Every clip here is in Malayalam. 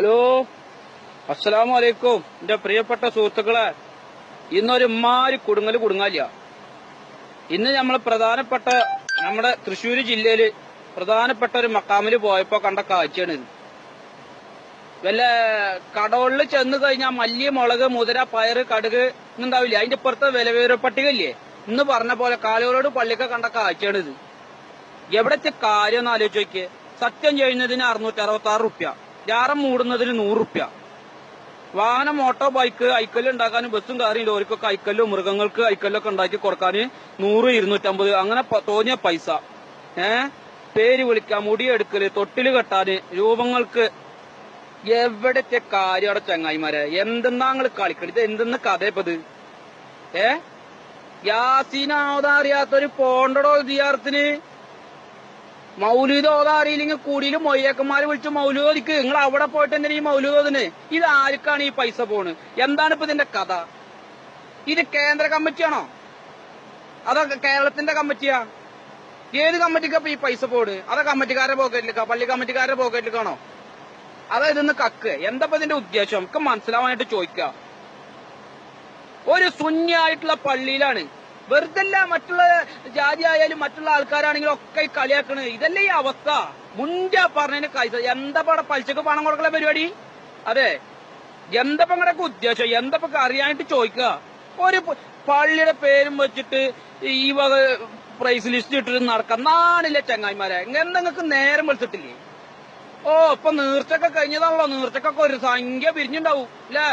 ഹലോ. അസ്സലാമു അലൈക്കും എന്റെ പ്രിയപ്പെട്ട സുഹൃത്തുക്കളെ ഇന്നൊരു മാരി കുടുങ്ങൽ കുടുങ്ങാല്ല ഇന്ന് നമ്മൾ പ്രധാനപ്പെട്ട നമ്മുടെ തൃശ്ശൂർ ജില്ലയിൽ പ്രധാനപ്പെട്ട ഒരു മക്കാമിൽ പോയപ്പോ കണ്ട കാഴ്ചയാണ് ഇത്. വല്ല കടകളിൽ ചെന്ന് കഴിഞ്ഞാൽ മല്ലി മുളക് മുതിര പയറ് കടുക് ഇന്നുണ്ടാവില്ല? അതിന്റെ ഇപ്പുറത്തെ വില വിവര പട്ടിക ഇന്ന് പറഞ്ഞ പോലെ കാലുകളോട് പള്ളിക്ക കണ്ട കാഴ്ചയാണ് ഇത്. എവിടത്തെ കാര്യം ഒന്ന് ആലോചിച്ച് സത്യം ചെയ്യുന്നതിന് അറുന്നൂറ്റി അറുപത്തി ആറ് റുപ്യ. ജാറം മൂടുന്നതിന് നൂറ് റുപ്യ വാഹനം ഓട്ടോ ബൈക്ക് ഐക്കല്ല് ഉണ്ടാക്കാനും ബസ്സും കാറും ലോറിക്കൊക്കെ ഐക്കല്ലോ മൃഗങ്ങൾക്ക് ഐക്കല്ലൊക്കെ ഉണ്ടാക്കി കൊടുക്കാൻ നൂറ് ഇരുന്നൂറ്റമ്പത് അങ്ങനെ തോന്നിയ പൈസ. ഏ? പേര് വിളിക്കാൻ മുടിയെടുക്കൽ തൊട്ടിൽ കെട്ടാന് രൂപങ്ങൾക്ക് എവിടത്തെ കാര്യം അവിടെ ചങ്ങായിമാരെ എന്തെന്നാങ്ങൾ കളിക്കണം ഇത് എന്തെന്ന് കഥ ഇപ്പത് ഏ? അറിയാത്തൊരു പോണ്ടടോ ദിയാർത്തിന് മൗലൂദ് ഓതാ അറിയില്ലെങ്കിൽ കൂടിയിൽ മൊയ്യക്കന്മാരെ വിളിച്ച് മൗലൂദിക്ക് നിങ്ങൾ അവിടെ പോയിട്ട് എന്തിനാ ഈ മൗലൂദിന് ഇത് ആർക്കാണ് ഈ പൈസ പോണ്? എന്താണ് ഇപ്പൊ ഇതിന്റെ കഥ? ഇത് കേന്ദ്ര കമ്മിറ്റിയാണോ? അതോ കേരളത്തിന്റെ കമ്മിറ്റിയാ? ഏത് കമ്മിറ്റിക്കാ ഇപ്പൊ ഈ പൈസ പോട് അതോ കമ്മിറ്റിക്കാരുടെ പോക്കറ്റിലേക്കാ? പള്ളി കമ്മിറ്റിക്കാരുടെ പോക്കറ്റിലേക്കാണോ? അതോ ഇതൊന്ന് കക്ക്. എന്താ ഇതിന്റെ ഉദ്ദേശം? നമുക്ക് മനസ്സിലാവാനായിട്ട് ചോദിക്ക. ഒരു ശൂന്യായിട്ടുള്ള പള്ളിയിലാണ് വെറുതെ മറ്റുള്ള ജാതി ആയാലും മറ്റുള്ള ആൾക്കാരാണെങ്കിലും ഒക്കെ കളിയാക്കണ്. ഇതല്ലേ ഈ അവസ്ഥ? മുൻപ് പറഞ്ഞതിന് കൈസ എന്താ പാടെ പലിശക്ക് പണം കൊടുക്കല പരിപാടി? അതെ. എന്തപ്പോ നിങ്ങളുടെ ഉദ്ദേശം? എന്തപ്പോ അറിയാനായിട്ട് ചോദിക്കുക? ഒരു പള്ളിയുടെ പേരും വെച്ചിട്ട് ഈ വക പ്രൈസ് ലിസ്റ്റ് ഇട്ടിട്ട് നടക്കാം. നാണില്ല ചങ്ങായിമാരെ. എന്താ നിങ്ങൾക്ക് നേരം വെളുത്തിട്ടില്ലേ? ഓ ഇപ്പൊ നീർച്ചൊക്കെ കഴിഞ്ഞതാണല്ലോ. നീർച്ചക്കൊക്കെ ഒരു സംഖ്യ പിരിഞ്ഞുണ്ടാവും അല്ലേ?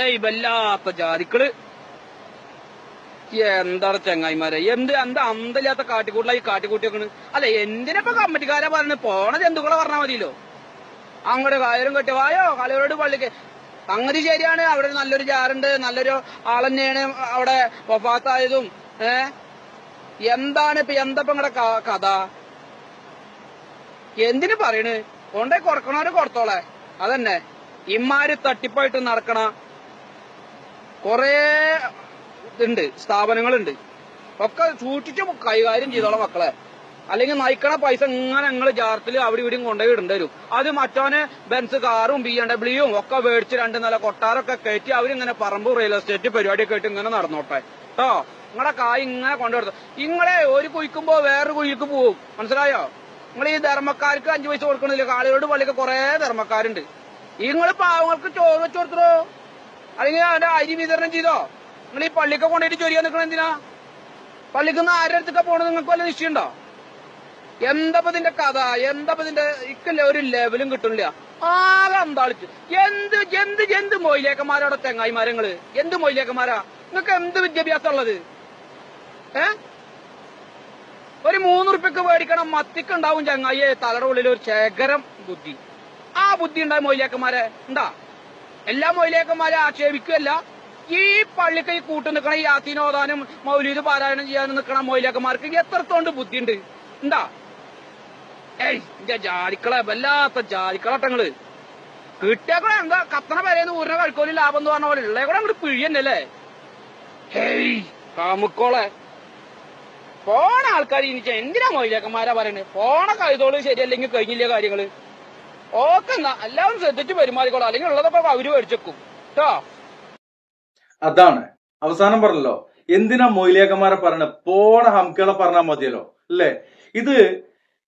ഏയ് വല്ലാത്ത ജാതിക്കൾ. എന്താണ് ചെങ്ങായിമാരെ? എന്ത് എന്താ അന്തല്ലാത്ത കാട്ടിക്കൂട്ടിലായി കാട്ടിക്കൂട്ടി വെക്കണ് അല്ല എന്തിനപ്പൊ കമ്മിറ്റിക്കാരെ പറഞ്ഞു പോണ ജന്തുക്കളെ പറഞ്ഞാൽ മതിയല്ലോ? അങ്ങോട്ട് കായലും കെട്ടി വായോ? കാലവരോട് പള്ളിക്ക് സംഗതി ശരിയാണ്. അവിടെ നല്ലൊരു ജാറുണ്ട്. നല്ലൊരു ആളെന്നെയാണ് അവിടെ വഫാത്തായതും. ഏ? എന്താണ് ഇപ്പൊ എന്താ ഇപ്പൊ നിങ്ങളുടെ കഥ? എന്തിനു പറയണ്? കൊണ്ടേ കൊടുക്കണവര് കൊടുത്തോളെ. അതന്നെ. ഇമാര് തട്ടിപ്പായിട്ട് നടക്കണ കൊറേ ഇതുണ്ട് സ്ഥാപനങ്ങളുണ്ട്. ഒക്കെ സൂക്ഷിച്ച് കൈകാര്യം ചെയ്തോളാം മക്കളെ. അല്ലെങ്കിൽ നയിക്കണ പൈസ ഇങ്ങനെ നിങ്ങൾ ജാർത്തിൽ അവിടെ ഇവിടെയും കൊണ്ടുപോയി ഇടേണ്ടി വരും. അത് മറ്റോനെ ബെൻസ് കാറും ബി എം ഡബ്ല്യൂയും ഒക്കെ മേടിച്ച് രണ്ട് നില കൊട്ടാരൊക്കെ കയറ്റി അവരിങ്ങനെ പറമ്പ് റിയൽ എസ്റ്റേറ്റ് പരിപാടി ആയിട്ട് ഇങ്ങനെ നടന്നോട്ടെ. കേട്ടോ നിങ്ങളെ കായ് ഇങ്ങനെ കൊണ്ടുവരുന്നത്. നിങ്ങളെ ഒരു കുഴിക്കുമ്പോ വേറൊരു കുഴിക്ക് പോവും. മനസ്സിലായോ? നിങ്ങൾ ഈ ധർമ്മക്കാർക്ക് അഞ്ചു പൈസ കൊടുക്കണില്ല? കാളികളോട് പള്ളിക്ക് കുറെ ധർമ്മക്കാരുണ്ട്. നിങ്ങൾ പാവങ്ങൾക്ക് ചോറ് കൊടുത്തോ അല്ലെങ്കിൽ അവന്റെ അരി വിതരണം ചെയ്തോ? നിങ്ങൾ ഈ പള്ളിക്ക് കൊണ്ടുപോയിട്ട് ചൊരിയാൻ നിൽക്കണം എന്തിനാ? പള്ളിക്ക് നിന്ന് ആരുടെ അടുത്തൊക്കെ പോണത് നിങ്ങൾക്ക് വല്ല നിശ്ചയമുണ്ടോ? എന്താ ഇതിന്റെ കഥ? എന്താ ഇതിന്റെ ഇക്കല്ല ഒരു ലെവലും കിട്ടുന്നില്ല ആകെ അന്താളിച്ച്. എന്ത് എന്ത് എന്ത് മൊയിലേക്കന്മാരാടെ തെങ്ങായിമാരങ്ങൾ? എന്ത് മൊയിലേക്കന്മാരാ? നിങ്ങൾക്ക് എന്ത് വിദ്യാഭ്യാസം ഉള്ളത് ഏ? ഒരു മൂന്ന് ഉറുപ്പ്യക്ക് മേടിക്കണം മത്തിക്ക് ഉണ്ടാവും ചങ്ങായിയെ. തലയുടെ ഉള്ളിൽ ഒരു ശേഖരം ബുദ്ധി. ആ ബുദ്ധി ഉണ്ടായ മൊയിലേക്കന്മാരെ. ഉണ്ടാ. എല്ലാ മൊയിലേക്കന്മാരെ ആക്ഷേപിക്കുകയല്ല. ഈ പള്ളിക്ക് ഈ കൂട്ടു നിൽക്കണ ഈ യാസീനോദാനും മൗലീദ് പാരായണം ചെയ്യാനും നിൽക്കണ മൊയിലാക്കന്മാർക്ക് എത്രത്തോണ്ട് ബുദ്ധിയുണ്ട്? എന്താ? ഏയ് ഇന്റെ ജാതിക്കളെ വല്ലാത്ത ജാതിക്കളട്ടങ്ങൾ. കൂടെ എന്താ? കത്തണ വരെ ഊരിനെ കഴിക്കോലും ലാഭം എന്ന് പറഞ്ഞ പോലെ ഉള്ളേ കൂടെ അങ്ങോട്ട് പിഴിയന്നല്ലേ? ഹേയ് കാമുക്കോളെ. പോണ ആൾക്കാർ ഇനി എന്തിനാ മൊയിലാക്കന്മാരാ പറയണേ? പോണ കഴുതോൾ ശരിയല്ലെങ്കിൽ കഴിഞ്ഞില്ല കാര്യങ്ങൾ? ഓക്കെ എന്നാ എല്ലാവരും ശ്രദ്ധിച്ച് പെരുമാറിക്കോളാം. അല്ലെങ്കിൽ ഉള്ളതൊക്കെ അവർ മേടിച്ചേക്കും. കേട്ടോ അതാണ്. അവസാനം പറഞ്ഞല്ലോ എന്തിനാ മൊയിലേക്കന്മാരെ പറഞ്ഞ പോണ ഹംകളെ പറഞ്ഞാൽ മതിയല്ലോ അല്ലേ? ഇത്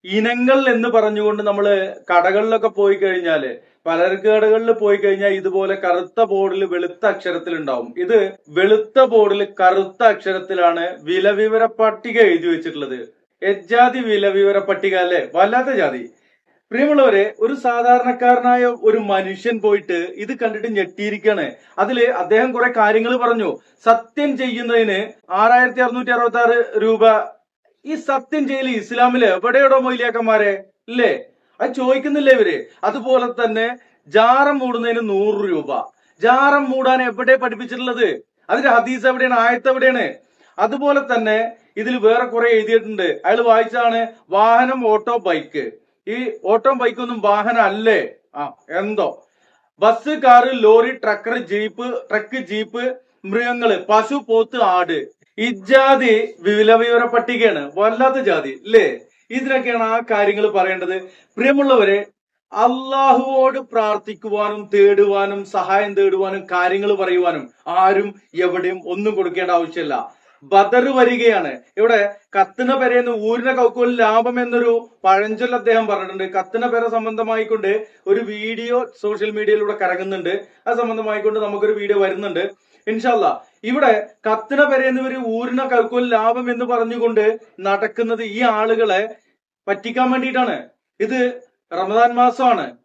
ഇനങ്ങൾ എന്ന് പറഞ്ഞുകൊണ്ട് നമ്മൾ കടകളിലൊക്കെ പോയി കഴിഞ്ഞാൽ പലചരക്ക് കടകളിൽ പോയി കഴിഞ്ഞാൽ ഇതുപോലെ കറുത്ത ബോർഡിൽ വെളുത്ത അക്ഷരത്തിൽ ഉണ്ടാവും ഇത് വെളുത്ത ബോർഡിൽ കറുത്ത അക്ഷരത്തിലാണ് വില വിവര പട്ടിക എഴുതി വെച്ചിട്ടുള്ളത്. എജാതി വില വിവര പട്ടിക അല്ലെ? വല്ലാത്ത ജാതി. പ്രിയമുള്ളവരെ ഒരു സാധാരണക്കാരനായ ഒരു മനുഷ്യൻ പോയിട്ട് ഇത് കണ്ടിട്ട് ഞെട്ടിയിരിക്കാണ് അതിൽ അദ്ദേഹം കുറെ കാര്യങ്ങൾ പറഞ്ഞു. സത്യം ചെയ്യുന്നതിന് ആറായിരത്തി അറുന്നൂറ്റി അറുപത്തി ആറ് രൂപ. ഈ സത്യം ചെയ്യൽ ഇസ്ലാമിൽ എവിടെയോടോ മൊയിലിയാക്കന്മാരെ? ഇല്ലേ? അത് ചോദിക്കുന്നില്ലേ ഇവർ? അതുപോലെ തന്നെ ജാറം മൂടുന്നതിന് നൂറ് രൂപ. ജാറം മൂടാൻ എവിടെ പഠിപ്പിച്ചിട്ടുള്ളത്? അതിന്റെ ഹദീസ് എവിടെയാണ്? ആയത്ത് എവിടെയാണ്? അതുപോലെ തന്നെ ഇതിൽ വേറെ കുറെ എഴുതിയിട്ടുണ്ട്. അയാൾ വായിച്ചാണ് വാഹനം ഓട്ടോ ബൈക്ക്. ഈ ഓട്ടോ ബൈക്കൊന്നും വാഹനം അല്ലേ ആ എന്തോ. Bus car lorry trekker jeep truck jeep മൃഗങ്ങൾ പശു പോത്ത് ആട്. ഇജാതി വിലവിവര പട്ടികയാണ് വല്ലാത്ത ജാതി അല്ലേ ഇതിനൊക്കെയാണ് ആ കാര്യങ്ങൾ പറയേണ്ടത്. പ്രിയമുള്ളവരെ അള്ളാഹുവോട് പ്രാർത്ഥിക്കുവാനും തേടുവാനും സഹായം തേടുവാനും കാര്യങ്ങൾ പറയുവാനും ആരും എവിടെയും ഒന്നും കൊടുക്കേണ്ട ആവശ്യമില്ല. ബദർ വരികയാണ്. ഇവിടെ കത്തിന പെരയെന്ന് ഊരിന കൗക്കോൽ ലാഭം എന്നൊരു പഴഞ്ചൽ അദ്ദേഹം പറഞ്ഞിട്ടുണ്ട്. കത്തിന പെര സംബന്ധമായിക്കൊണ്ട് ഒരു വീഡിയോ സോഷ്യൽ മീഡിയയിലൂടെ കറങ്ങുന്നുണ്ട്. അത് സംബന്ധമായിക്കൊണ്ട് നമുക്കൊരു വീഡിയോ വരുന്നുണ്ട്. ഇൻഷാല്ല ഇവിടെ കത്തിന പെരയെന്ന് ഒരു ഊരിന കൗക്കോൽ ലാഭം എന്ന് പറഞ്ഞുകൊണ്ട് നടക്കുന്നത് ഈ ആളുകളെ പറ്റിക്കാൻ വേണ്ടിയിട്ടാണ്. ഇത് റമദാൻ മാസമാണ്.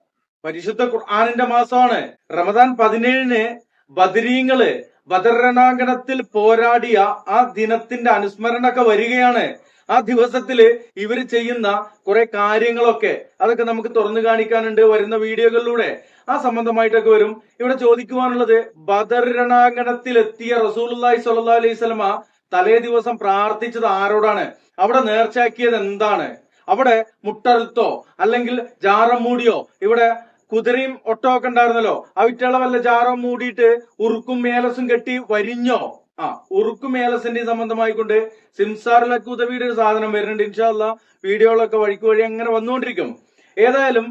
പരിശുദ്ധ ഖുർആാനിന്റെ മാസമാണ്. റമദാൻ പതിനേഴിന് ബദരീങ്ങൾ ബദരണാങ്കണത്തിൽ പോരാടിയ ആ ദിനത്തിന്റെ അനുസ്മരണമൊക്കെ വരികയാണ്. ആ ദിവസത്തിൽ ഇവർ ചെയ്യുന്ന കുറെ കാര്യങ്ങളൊക്കെ അതൊക്കെ നമുക്ക് തുറന്നു കാണിക്കാനുണ്ട് വരുന്ന വീഡിയോകളിലൂടെ. ആ സംബന്ധമായിട്ടൊക്കെ വരും. ഇവിടെ ചോദിക്കുവാനുള്ളത് ബദർ രണാങ്കണത്തിൽ എത്തിയ റസൂലി സ്വല്ലല്ലാഹി അലൈഹി സ്വലമ തലേ ദിവസം പ്രാർത്ഥിച്ചത് ആരോടാണ്? അവിടെ നേർച്ചയാക്കിയത് എന്താണ്? അവിടെ മുട്ടറുത്തോ അല്ലെങ്കിൽ ജാറമൂടിയോ ഇവിടെ കുതിരയും ഒട്ടോ ഒക്കെ ഉണ്ടായിരുന്നല്ലോ അവിറ്റുള്ള വല്ല ജാറോ മൂടിയിട്ട് ഉറുക്കും മേലസും കെട്ടി വരിഞ്ഞോ? ആ ഉറുക്കും മേലസിന്റെ സംബന്ധമായിക്കൊണ്ട് സിംസാറിലൊക്കെ ഉദവിയുടെ ഒരു സാധനം വരുന്നുണ്ട്. ഇൻഷാല്ല വീഡിയോകളൊക്കെ വഴിക്ക് വഴി അങ്ങനെ വന്നുകൊണ്ടിരിക്കും. ഏതായാലും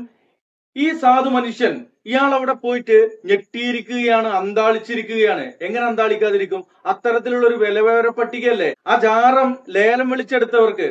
ഈ സാധു മനുഷ്യൻ ഇയാൾ അവിടെ പോയിട്ട് ഞെട്ടിയിരിക്കുകയാണ് അന്താളിച്ചിരിക്കുകയാണ്. എങ്ങനെ അന്താളിക്കാതിരിക്കും? അത്തരത്തിലുള്ള ഒരു വിലവിവര പട്ടികയല്ലേ? ആ ജാറം ലേലം വിളിച്ചെടുത്തവർക്ക്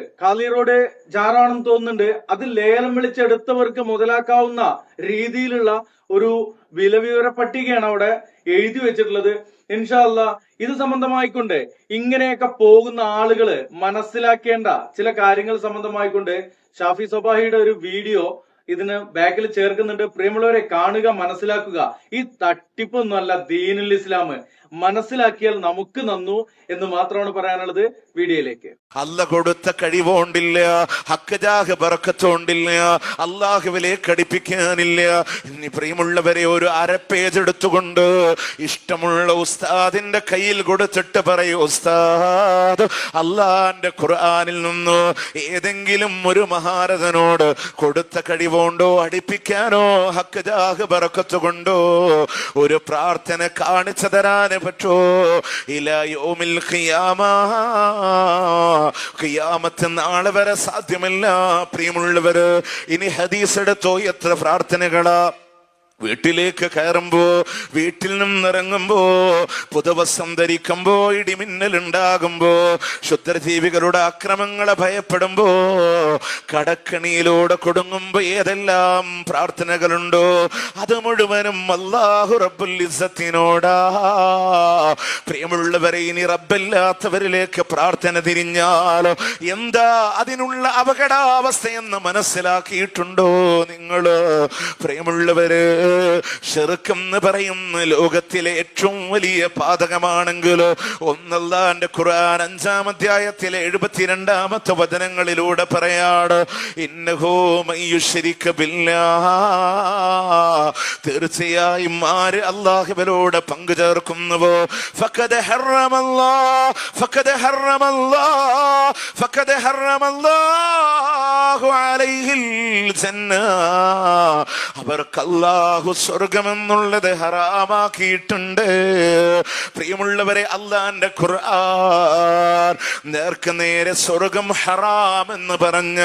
റോഡ് ജാറാണെന്ന് തോന്നുന്നുണ്ട് അത് ലേലം വിളിച്ചെടുത്തവർക്ക് മുതലാക്കാവുന്ന രീതിയിലുള്ള ഒരു വിലവിവര പട്ടികയാണ് അവിടെ എഴുതി വെച്ചിട്ടുള്ളത്. ഇൻഷാല്ല ഇത് സംബന്ധമായിക്കൊണ്ട് ഇങ്ങനെയൊക്കെ പോകുന്ന ആളുകൾ മനസ്സിലാക്കേണ്ട ചില കാര്യങ്ങൾ സംബന്ധമായിക്കൊണ്ട് ഷാഫി സബാഹിയുടെ ഒരു വീഡിയോ ഇതിന് ബാക്കിൽ ചേർക്കുന്നുണ്ട്. പ്രിയമുള്ളവരെ കാണുക മനസ്സിലാക്കുക. ഈ തട്ടിപ്പൊന്നുമല്ല ദീനുൽ ഇസ്ലാം. മനസ്സിലാക്കിയാൽ നമുക്ക് നന്നു എന്ന് മാത്രമാണ് പറയാനുള്ളത് വീഡിയോയിലേക്ക്. അല്ല കൊടുത്ത കഴിവോണ്ടില്ല ഹക്കജാഹ് പറക്കത്തോണ്ടില്ല അള്ളാഹുവിലേക്ക് അടുപ്പിക്കാനില്ല ഇനി പ്രിയമുള്ളവരെ ഒരു അര പേജ് എടുത്തുകൊണ്ട് ഇഷ്ടമുള്ള ഉസ്താദിന്റെ കയ്യിൽ കൊടുത്തിട്ട് പറയൂ ഉസ്താദ് അള്ളാന്റെ ഖുർആാനിൽ നിന്ന് ഏതെങ്കിലും ഒരു മഹാരഥനോട് കൊടുത്ത കഴിവോണ്ടോ അടിപ്പിക്കാനോ ഹക്കജാഹ് പറക്കത്തുകൊണ്ടോ ഒരു പ്രാർത്ഥന കാണിച്ചു തരാന് പറ്റോ. ഇല യോമിൽ ഖിയാമ. ഖിയാമത്ത് നാളെ വരെ സാധ്യമല്ല പ്രിയമുള്ളവര്. ഇനി ഹദീസ് എടുത്തോ എത്ര പ്രാർത്ഥനകളാ. വീട്ടിലേക്ക് കയറുമ്പോ വീട്ടിൽ നിന്നിറങ്ങുമ്പോ പുതുവസം ധരിക്കുമ്പോ ഇടിമിന്നലുണ്ടാകുമ്പോ ക്ഷുദ്രജീവികളുടെ അക്രമങ്ങളെ ഭയപ്പെടുമ്പോ കടക്കണിയിലൂടെ കൊടുങ്ങുമ്പോ ഏതെല്ലാം പ്രാർത്ഥനകളുണ്ടോ അത് മുഴുവനും അല്ലാഹു റബ്ബുൽ ഇസ്സത്തിനോടാ. പ്രിയമുള്ളവരെ ഇനി റബ്ബല്ലാത്തവരിലേക്ക് പ്രാർത്ഥന തിരിഞ്ഞാൽ എന്താ അതിനുള്ള അപകടാവസ്ഥയെന്ന് മനസ്സിലാക്കിയിട്ടുണ്ടോ നിങ്ങൾ പ്രിയമുള്ളവര് എന്ന് പറയുന്ന ലോകത്തിലെ ഏറ്റവും വലിയ പാതകമാണെങ്കിൽ ഒന്നല്ലാന്റെ ഖുർആൻ അഞ്ചാം അധ്യായത്തിലെ എഴുപത്തിരണ്ടാമത്തെ വചനങ്ങളിലൂടെ പറയാട് ഇന്നഹോ തീർച്ചയായും ആര് അള്ളാഹുവിനോട് حرم الله فقد ഹറമല്ലാ الله ഹറമല്ലാ حرم ഹറമല്ലാഹു عليه الجنة. അവർക്ക് അള്ളാഹു സ്വർഗമെന്നുള്ളത് ഹറാമാക്കിയിട്ടുണ്ട്. പ്രിയമുള്ളവരെ അള്ളാന്റെ ഖുർആൻ നേർക്ക് നേരെ സ്വർഗം ഹറാം എന്ന് പറഞ്ഞ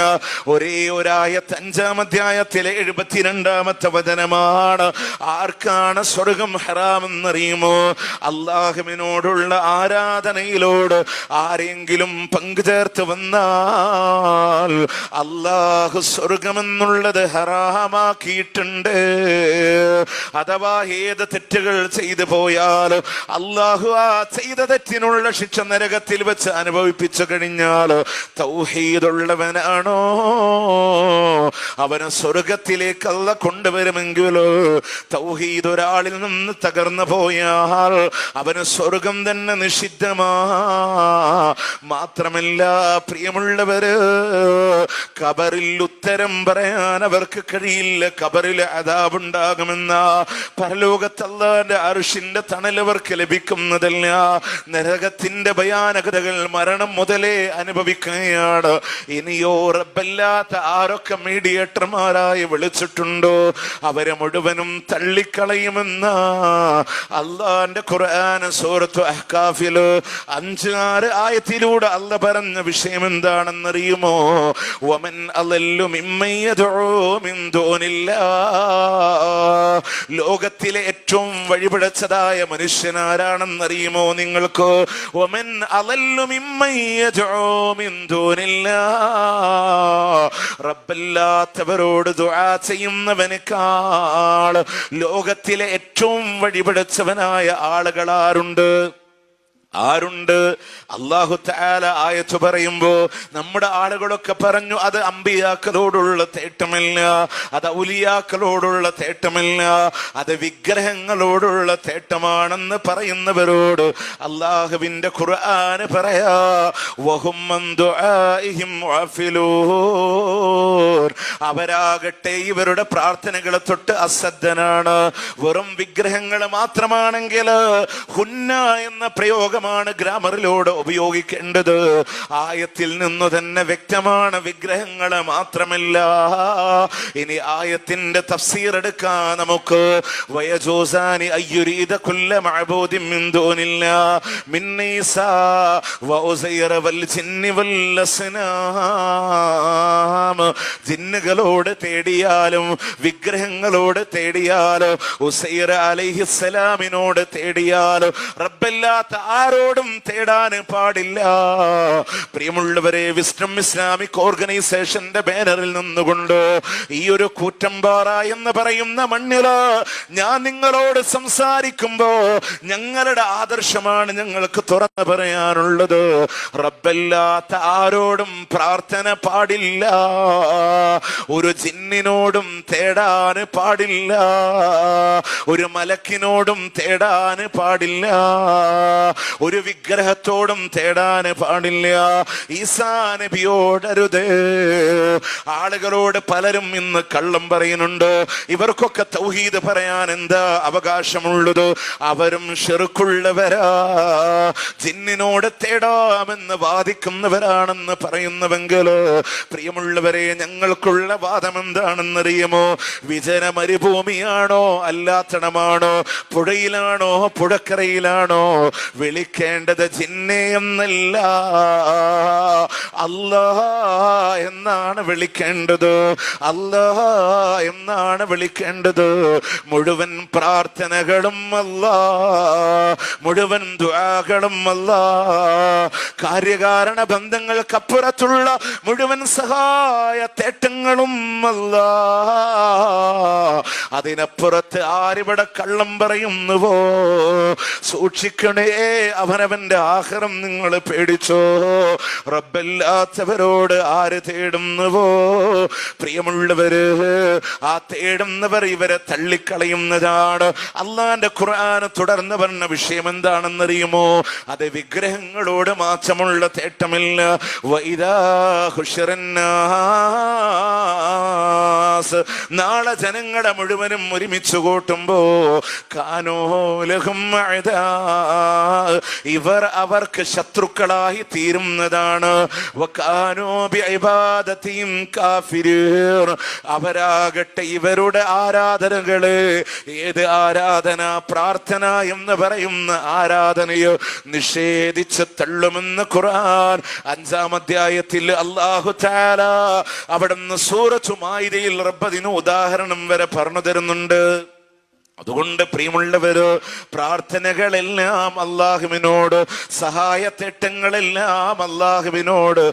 ഒരേ ഒരായത്ത് അഞ്ചാം അധ്യായത്തിലെ എഴുപത്തിരണ്ടാമത്തെ വചനമാണ്. ആർക്കാണ് സ്വർഗം ഹറാം എന്നറിയുമോ അള്ളാഹുവിനോടുള്ള ആരാധനയിലോട് ആരെങ്കിലും പങ്കുചേർത്ത് വന്നാൽ അള്ളാഹു സ്വർഗമെന്നുള്ളത് ഹറാമാക്കിയിട്ടുണ്ട്. അഥവാ ഏത് തെറ്റുകൾ ചെയ്തു പോയാൽ അള്ളാഹു ആ ചെയ്ത തെറ്റിനുള്ള ശിക്ഷ നരകത്തിൽ വെച്ച് അനുഭവിപ്പിച്ചു കഴിഞ്ഞാൽ തൗഹീദുള്ളവനാണോ? അവനെ സ്വർഗത്തിലേക്കല്ല കൊണ്ടുവരുമെങ്കിലോ തൗഹീദ് ഒരാളിൽ നിന്ന് തകർന്നു പോയാൽ അവന് സ്വർഗം തന്നെ നിഷിദ്ധമാ. മാത്രമല്ല പ്രിയമുള്ളവര് കബറിൽ ഉത്തരം പറയാൻ അവർക്ക് കഴിയില്ല. കബറിൽ അതാവുണ്ടാകുമെന്ന പരലോകത്തല്ലാന്റെ അർഷിന്റെ തണലവർക്ക് ലഭിക്കുന്നതല്ല. നരകത്തിന്റെ ഭയാനകതകൾ മരണം മുതലേ അനുഭവിക്കുകയാണ്. ഇനിയോ റബ്ബല്ലാത്ത ആരൊക്കെ മീഡിയേറ്റർമാരായി വിളിച്ചിട്ടുണ്ടോ? അവരെ മുഴുവനും തള്ളിക്കളയുമെന്ന. അള്ളാന്റെ ഖുർആൻ സൂറത്തു അഹ്കാഫിൽ അഞ്ച് ആറ് ആയത്തിലൂടെ അല്ല പറഞ്ഞ വിഷയം എന്താണെന്നറിയുമോ? വമൻ അലല്ലു മിമ്മയ്യതോ ദൂനില്ലാ ലോകത്തിലെ ഏറ്റവും വഴിപിഴച്ചതായ മനുഷ്യൻ ആരാണെന്നറിയുമോ നിങ്ങൾക്ക്? ദൂനില്ലാ. റബ്ബല്ലാത്തവരോട് ദുആ ചെയ്യുന്നവനേക്കാൾ ലോകത്തിലെ ഏറ്റവും വഴിപിഴച്ചവനായ ആളുകൾ ആരുണ്ട്? ആരുണ്ട് അള്ളാഹു താല ആയത്ത് പറയുമ്പോ നമ്മുടെ ആളുകളൊക്കെ പറഞ്ഞു അത് അമ്പിയാക്കളോടുള്ള തേട്ടമില്ല അത് ഔലിയാക്കളോടുള്ള തേട്ടമില്ല അത് വിഗ്രഹങ്ങളോടുള്ള തേട്ടമാണെന്ന് പറയുന്നവരോട് അള്ളാഹുവിന്റെ ഖുർആന് പറയാ. അവരാകട്ടെ ഇവരുടെ പ്രാർത്ഥനകളെ തൊട്ട് അശ്രദ്ധനാണ് വെറും വിഗ്രഹങ്ങൾ മാത്രമാണെങ്കിൽ ഹുന്ന എന്ന പ്രയോഗമാണ് ഗ്രാമറിലൂടെ ഉപയോഗിക്കേണ്ടത്. ആയത്തിൽ നിന്ന് തന്നെ വ്യക്തമാണ് വിഗ്രഹങ്ങൾ മാത്രമല്ല. ഇനി ആയത്തിന്റെ തഫ്സീർ എടുക്കാൻ നമുക്ക്. വയജോസാനി അയ്യുരീത കുല്ല മഅബൂദിൻ മിന്തോനില്ല മിന്നീസ വൗസൈറ വൽ ജിന്നി വൽ ജിന്നുകളോട് തേടിയാലും വിഗ്രഹങ്ങളോട് തേടിയാലും ഉസൈർ അലൈഹിസ്സലാമിനോട് തേടിയാലും റബ്ബല്ലാത്ത ആരോടും തേടാൻ പാടില്ല. പ്രിയമുള്ളവരെ വിസ്ഡം ഇസ്ലാമിക് ഓർഗനൈസേഷന്റെ ബാനറിൽ നിന്നുകൊണ്ട് ഈ ഒരു കൂറ്റമ്പാറ എന്ന് പറയുന്ന മണ്ണിൽ ഞാൻ നിങ്ങളോട് സംസാരിക്കുമ്പോ ഞങ്ങളുടെ ആദർശമാണ് ഞങ്ങൾക്ക് തുറന്നു പറയാനുള്ളത്. റബ്ബല്ലാത്ത ആരോടും പ്രാർത്ഥന പാടില്ല. ഒരു ജിന്നിനോടും തേടാൻ പാടില്ല. ഒരു മലക്കിനോടും തേടാൻ പാടില്ല. ഒരു വിഗ്രഹത്തോടും തേടാൻ പാടില്ല. ഈസാ നബിയോടരുത്. ആളുകളോട് പലരും ഇന്ന് കള്ളം പറയുന്നുണ്ട്. ഇവർക്കൊക്കെ തൗഹീദ് പറയാൻ എന്താ അവകാശമുള്ളത്? അവരും ഷെറുക്കുള്ളവരാ. ജിന്നിനോട് തേടാമെന്ന് വാദിക്കുന്നവരാണെന്ന് പറയുന്നുവെങ്കിൽ പ്രിയമുള്ളവരെ ഞങ്ങൾക്കുള്ള വാദം എന്താണെന്നറിയുമോ? വിജന മരുഭൂമിയാണോ അല്ലാത്തണമാണോ പുഴയിലാണോ? പുഴക്കരയിലാണോ? വിളിക്കേണ്ടത് ജിന്നെ എന്നല്ല. അല്ലാ എന്നാണ് വിളിക്കേണ്ടത്. അല്ലാ എന്നാണ് വിളിക്കേണ്ടത്. മുഴുവൻ പ്രാർത്ഥനകളും അല്ല. മുഴുവൻ ദ്വാകളും അല്ല. കാര്യകാരണ ബന്ധങ്ങൾക്കപ്പുറത്തുള്ള മുഴുവൻ സഹായ തേട്ടങ്ങളും അല്ല. അതിനപ്പുറത്ത് ആരിവിടെ കള്ളം പറയുന്നുവോ? സൂക്ഷിക്കണേ അവനവന്റെ ആഹാരം നിങ്ങൾ പേടിച്ചോ? റബ്ബല്ലാത്തവരോട് ആര് തേടുന്നുവോ? പ്രിയമുള്ളവര് ആ തേടുന്നവർ ഇവരെ തള്ളിക്കളയുന്നതാണ്. അള്ളാന്റെ ഖുർആൻ തുടർന്ന് പറഞ്ഞ വിഷയം എന്താണെന്നറിയുമോ? അത് വിഗ്രഹങ്ങളോട് മാത്രമുള്ള തേട്ടമില്ല. നാളെ ജനങ്ങളെ മുഴുവനും ഒരുമിച്ച് കൂട്ടുമ്പോ കാനോലഹും. ഇവർ അവർക്ക് ശത്രുക്കളായി തീരുന്നതാണ്. അവരാകട്ടെ ഇവരുടെ ആരാധനകൾ. ഏത് ആരാധന? പ്രാർത്ഥന എന്ന് പറയുന്ന ആരാധനയോ? നിഷേധിച്ച് തള്ളുമെന്ന് ഖുർആൻ അഞ്ചാം അധ്യായത്തിൽ അള്ളാഹു താല അവിടുന്ന് സൂറത്തു മായിരയിൽ റബ്ബതിന് ഉദാഹരണം വരെ പറഞ്ഞു തരുന്നുണ്ട്. അതുകൊണ്ട് പ്രിയമുള്ളവര് പ്രാർത്ഥനകളെല്ലാം അള്ളാഹുവിനോട് സഹായത്തേട്ടങ്ങളെല്ലാം അള്ളാഹുവിനോട്